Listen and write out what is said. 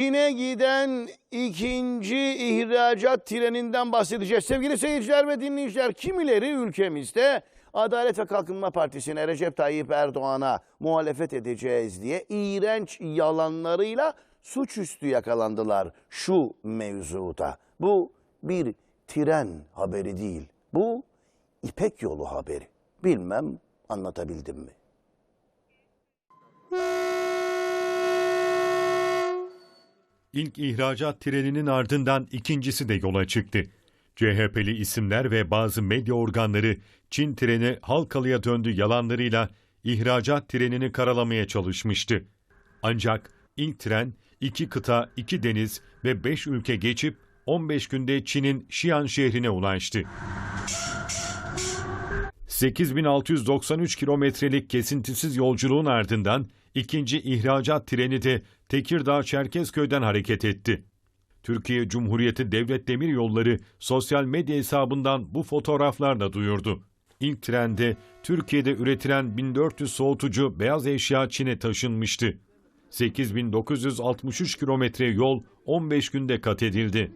Çin'e giden ikinci ihracat treninden bahsedeceğiz. Sevgili seyirciler ve dinleyiciler, kimileri ülkemizde Adalet ve Kalkınma Partisi'ne Recep Tayyip Erdoğan'a muhalefet edeceğiz diye iğrenç yalanlarıyla suçüstü yakalandılar şu mevzuda. Bu bir tren haberi değil. Bu İpek Yolu haberi. Bilmem anlatabildim mi? İlk ihracat treninin ardından ikincisi de yola çıktı. CHP'li isimler ve bazı medya organları Çin treni Halkalı'ya döndü yalanlarıyla ihracat trenini karalamaya çalışmıştı. Ancak ilk tren iki kıta, iki deniz ve beş ülke geçip 15 günde Çin'in Xi'an şehrine ulaştı. 8693 kilometrelik kesintisiz yolculuğun ardından ikinci ihracat treni de Tekirdağ-Çerkezköy'den hareket etti. Türkiye Cumhuriyeti Devlet Demir Yolları sosyal medya hesabından bu fotoğraflarla duyurdu. İlk trende Türkiye'de üretilen 1400 soğutucu beyaz eşya Çin'e taşınmıştı. 8963 kilometre yol 15 günde kat edildi.